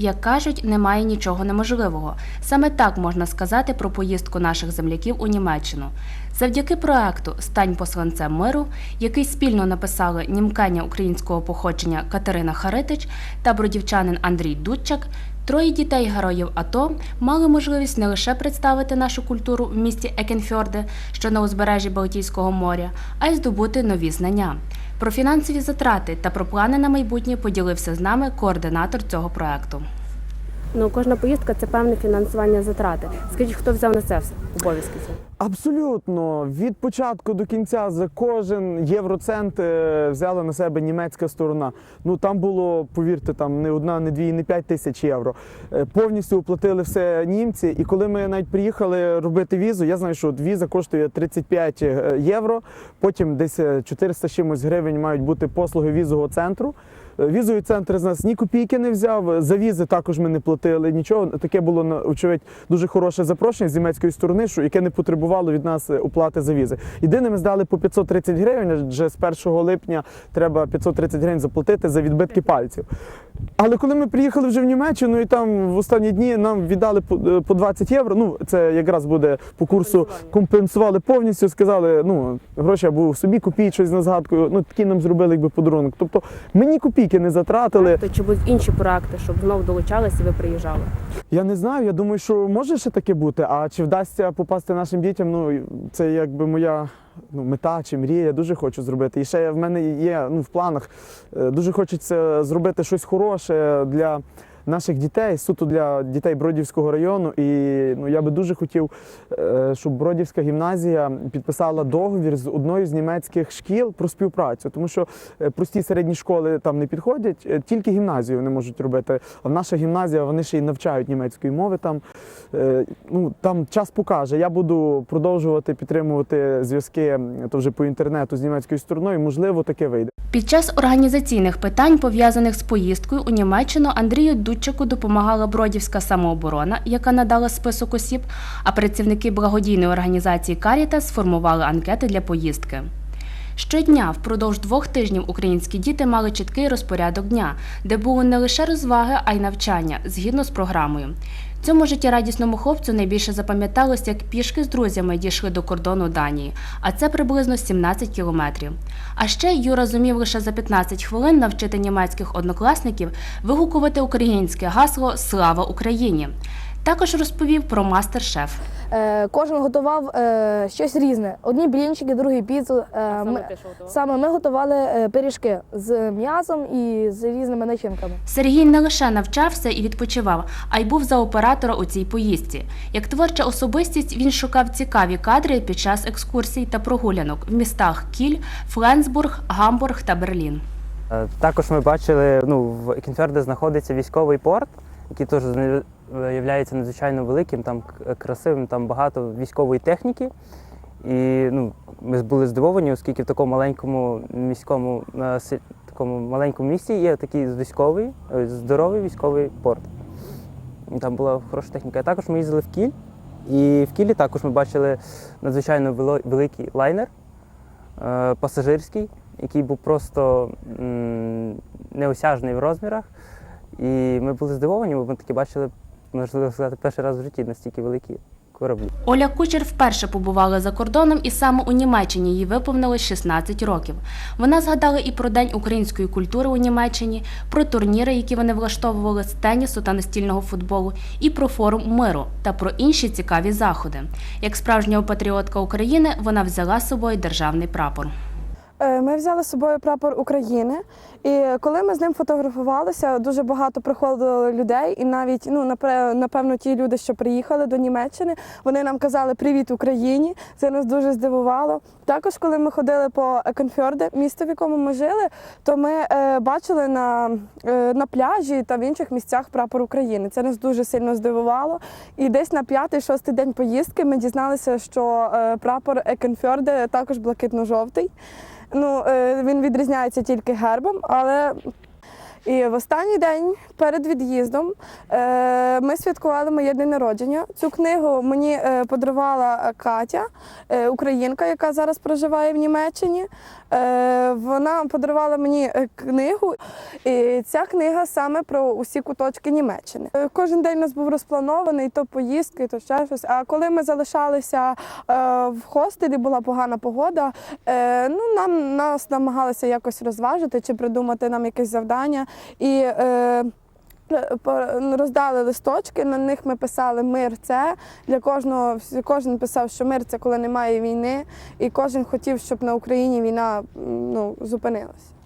Як кажуть, немає нічого неможливого. Саме так можна сказати про поїздку наших земляків у Німеччину. Завдяки проекту Стань посланцем миру, який спільно написали німкеня українського походження Катерина Харитич та бродівчанин Андрій Дудчак, троє дітей героїв АТО мали можливість не лише представити нашу культуру в місті Екенфьорде, що на узбережжі Балтійського моря, а й здобути нові знання. Про фінансові затрати та про плани на майбутнє поділився з нами координатор цього проекту. Ну, кожна поїздка це певне фінансування затрати. Скажіть, хто взяв на це все обов'язки? Абсолютно від початку до кінця за кожен євроцент е, взяла на себе німецька сторона. Ну там було, повірте, там не одна, не дві, не п'ять тисяч євро. Е, Повністю оплатили все німці. І коли ми навіть приїхали робити візу, я знаю, що от віза коштує 35 євро. Потім десь е, 400 з чимось гривень мають бути послуги візового центру. Візовий центр з нас ні копійки не взяв. За візи також ми не платили нічого. Таке було на- очевидь дуже хороше запрошення з німецької сторони, що яке не потребувало від нас е, оплати за візи. Єдине, ми здали по 530 гривень. Адже з 1 липня треба 530 гривень заплатити за відбитки пальців. Але коли ми приїхали вже в Німеччину, і там в останні дні нам віддали по е, 20 євро. Ну це якраз буде по курсу компенсували повністю. Сказали, ну гроші або собі купіть щось на згадку. Ну такі нам зробили якби подарунок. Тобто ми ні копійки не затратили. То чи будуть інші проекти, щоб знов долучалися і ви приїжджали? Я не знаю. Я думаю, що може ще таке бути. А чи вдасться попасти нашим дітям? Ну це якби моя. Ну, мета чи мрія, я дуже хочу зробити. І ще в мене є ну, в планах. е, Дуже хочеться зробити щось хороше для наших дітей, суто для дітей Бродівського району. І ну, я би дуже хотів, е, щоб Бродівська гімназія підписала договір з одною з німецьких шкіл про співпрацю, тому що е, прості середні школи там не підходять, е, тільки гімназію вони можуть робити. А наша гімназія вони ще й навчають німецької мови. Там ну там час покаже. Я буду продовжувати підтримувати зв'язки то вже по інтернету з німецькою стороною. Можливо, таке вийде. Під час організаційних питань, пов'язаних з поїздкою у Німеччину, Андрію Дудчику допомагала Бродівська самооборона, яка надала список осіб, а працівники благодійної організації Каріта сформували анкети для поїздки. Щодня впродовж двох тижнів українські діти мали чіткий розпорядок дня, де були не лише розваги, а й навчання згідно з програмою. Цьому життєрадісному хлопцю найбільше запам'яталось, як пішки з друзями дійшли до кордону Данії, а це приблизно 17 кілометрів. А ще Юра зумів лише за 15 хвилин навчити німецьких однокласників вигукувати українське гасло Слава Україні. Також розповів про мастер-шеф. Е, кожен готував е, щось різне. Одні блінчики, другі піцу. Е, ми, саме ми готували е, пиріжки з м'ясом і з різними начинками. Сергій не лише навчався і відпочивав, а й був за оператора у цій поїздці. Як творча особистість він шукав цікаві кадри під час екскурсій та прогулянок в містах Кіль, Фленсбург, Гамбург та Берлін. Е, Також ми бачили, ну, в Екінферде знаходиться військовий порт, який теж є надзвичайно великим, там красивим, там багато військової техніки. І ну, ми були здивовані, оскільки в такому маленькому міському, е, такому маленькому місті є такий військовий, е, здоровий військовий порт. Там була хороша техніка. Також ми їздили в Кіль. І в Кілі також ми бачили надзвичайно великий лайнер е, пасажирський, який був просто неосяжний в розмірах. І ми були здивовані, бо ми таки бачили, можливо сказати, перший раз в житті настільки великі кораблі. Оля Кучер вперше побувала за кордоном, і саме у Німеччині їй виповнилось 16 років. Вона згадала і про День української культури у Німеччині, про турніри, які вони влаштовували з тенісу та настільного футболу, і про форум миру та про інші цікаві заходи. Як справжня патріотка України, вона взяла з собою державний прапор. Е, Ми взяли з собою прапор України, і коли ми з ним фотографувалися, дуже багато приходило людей, і навіть ну напевно ті люди, що приїхали до Німеччини, вони нам казали Привіт Україні! Це нас дуже здивувало. Також, коли ми ходили по Еконфьорде, місто, в якому ми жили, то ми е, бачили на, е, на пляжі та в інших місцях прапор України. Це нас дуже сильно здивувало. І десь на п'ятий-шостий день поїздки ми дізналися, що прапор Еконфьорде також блакитно-жовтий. Ну, е, він відрізняється тільки гербом, але І в останній день перед від'їздом е, ми святкували моє день народження. Цю книгу мені е, подарувала Катя, е, українка, яка зараз проживає в Німеччині. Вона подарувала мені книгу. І ця книга саме про усі куточки Німеччини. Кожен день у нас був розпланований, то поїздки, то ще щось. А коли ми залишалися в хостелі, була погана погода. Ну, нам нас намагалися якось розважити чи придумати нам якесь завдання. І роздали листочки, на них ми писали мир це. Для кожного кожен писав, що мир це коли немає війни, і кожен хотів, щоб на Україні війна ну, зупинилася.